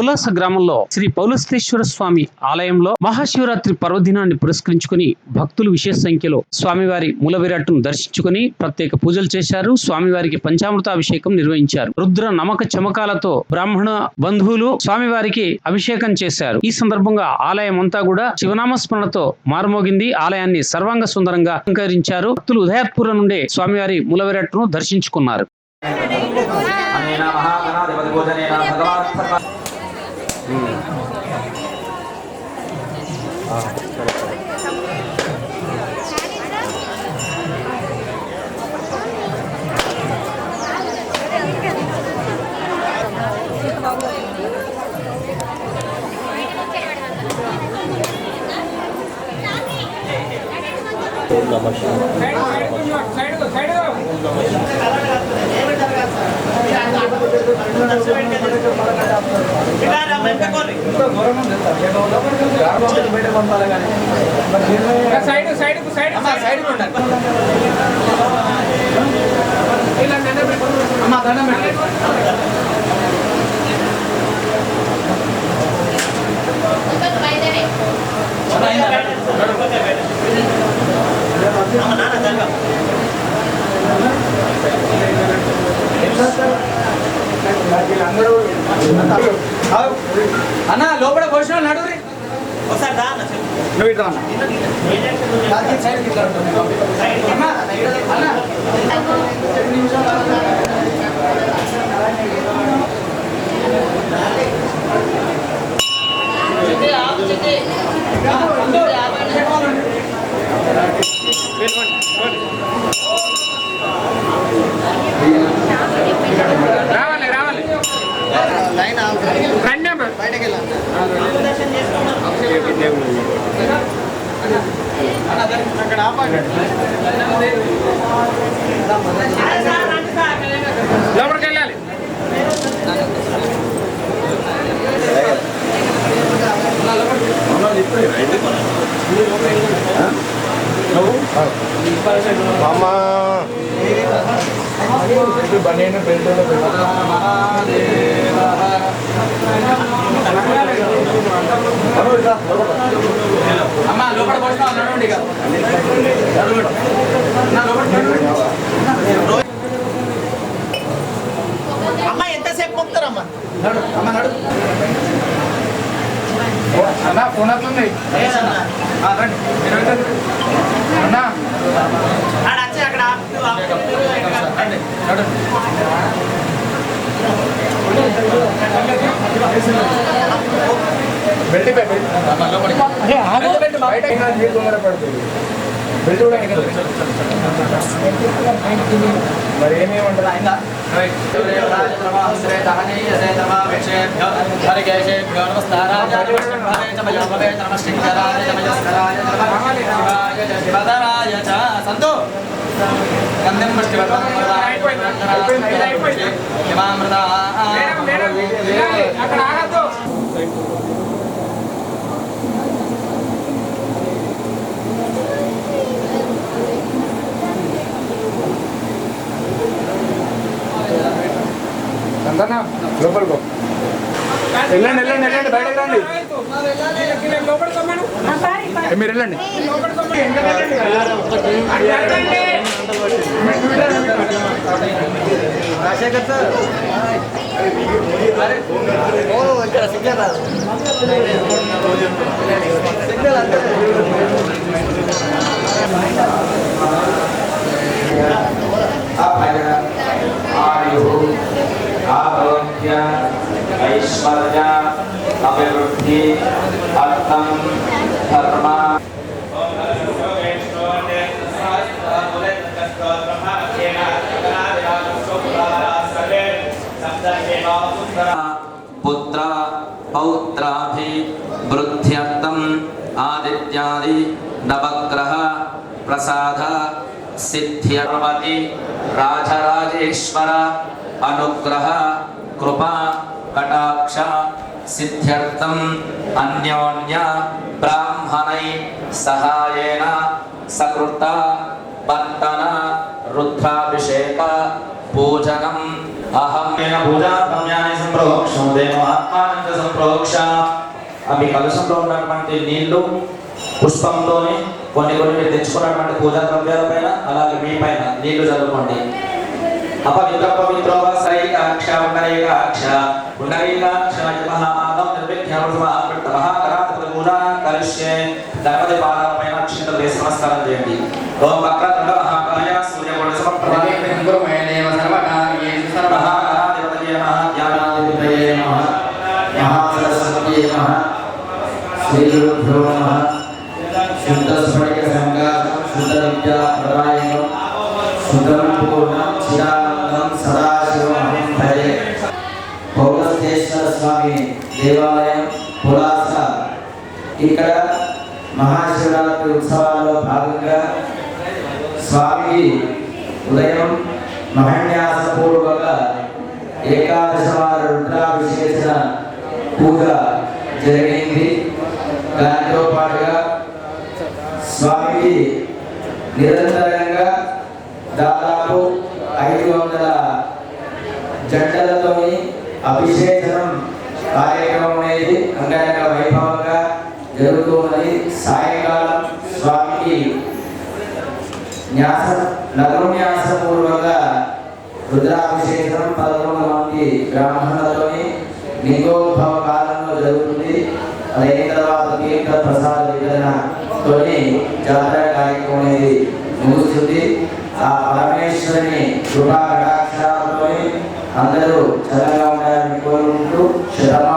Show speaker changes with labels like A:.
A: పులాస గ్రామంలో శ్రీ పౌలస్తేశ్వర స్వామి ఆలయంలో మహాశివరాత్రి పర్వదినాన్ని పురస్కరించుకుని భక్తులు విశేష సంఖ్యలో స్వామివారి మూల విరాట్ను దర్శించుకుని ప్రత్యేక పూజలు చేశారు. స్వామివారికి పంచామృతాభిషేకం నిర్వహించారు. రుద్ర నమక చమకాలతో బ్రాహ్మణ బంధువులు స్వామివారికి అభిషేకం చేశారు. ఈ సందర్భంగా ఆలయం అంతా కూడా శివనామస్మరణతో మారుమోగింది. ఆలయాన్ని సర్వాంగ సుందరంగా అలంకరించారు. భక్తులు ఉదయాత్పుర నుండే స్వామివారి మూల విరాట్ను దర్శించుకున్నారు.
B: అనేన మహాగణాధిపతి పూజనేన
C: సైడ్ సైడ్ సైడ్ సైడ్ అమ్మ దండం పెట్టండి అన్న లోపల పోసిన నడురి నువ్వు ఇట్లా అన్న అన్న అన్న రావాలి రావాలి రండి బయటకి అక్కడ ఆపండి లోపలికి వెళ్ళాలి అమ్మా లోపల పోసిన నడవండి ఇక నడవండి. అన్న, లోపలికి నడవండి.
D: అమ్మ ఎంతసేపు మొక్కుతారమ్మా
C: నడు అమ్మ నడు అన్న ఫోన్ వెళ్ళండి. అన్న. బెల్ట్ పై బెల్ట్ అమ్మ, లోపలికి. బెల్ట్ బెల్ట్ బయట అయినా నీళ్ళు తొందర పడుతుంది బెల్ట్ కూడా ఇంకా సంతో గంధం పుష్టి అక్కడ ఆగద్దు లోపలికో వెళ్ళండి వెళ్ళండి వెళ్ళండి బయటకు రండి. మీరు వెళ్ళండి. రాజశేఖర్ సార్. ఇక్కడ సిగ్నల్ రాదు. సిగ్నల్ అంతే.
B: పౌత్రాభి వృద్ధ్యర్థం ఆదిత్యాది నవగ్రహ ప్రసాద సిద్ధ్యర్వతి రాజరాజేశ్వర అనుగ్రహ కృపా కటాక్ష సిద్ధ్యర్థం అన్యోన్య బ్రాహ్మణై సహాయేన సకృత వర్తన రుద్రాభిషేక పూజనం అహం కేన పూజా సంప్రోక్షం దేవ ఆత్మానంద సంప్రోక్ష అవి కలశంలో ఉన్నటువంటి నీళ్ళు పుష్పంలోని కొన్ని కొన్ని మీరు తెచ్చుకున్నటువంటి పూజా ద్రవ్యాల పైన అలాగే మీ పైన నీళ్ళు చదువుకోండి అపవిత్ర పవిత్ర సైకాక్ష ఉండరేకాక్ష ఉండరేకాక్ష యమః ఆదం నిర్విఘ్నమృతమః కరాత పూజా కలిష్యే. ధర్మది పాదాల పైన అక్షింతలు దేశ నమస్కారం చేయండి. ఓం వక్రతుండ
E: మహా విద్యా ప్రదాయకం పూర్ణం సదాశివం స్వామి దేవాలయం పులాస ఇక్కడ మహాశివరాత్రి ఉత్సవాల్లో భాగంగా స్వామికి ఉదయం మహన్యాసపూర్వక ఏకాదశ వార రుద్రాభిషేచన పూజ జరిగింది. కార్యక్రమం అనేది అంగరంగ వైభవంగా జరుగుతూ ఉన్నది. సాయంకాలం స్వామికి న్యాస నగరన్యాసపూర్వక రుద్రాభిషేకం పదకొండు మంది బ్రాహ్మణులతోని లింగోద్భవ కాలంలో జరుగుతుంది. అదైన తర్వాత తీర్థ ప్రసాద విభజనతోని జాతర కార్యక్రమం అనేది ముగుస్తుంది. ఆ పరమేశ్వరుని కృపా కటాక్షాలతోని అందరూ చల్లగా ఉండాలని కోరుకుంటూ శతమానం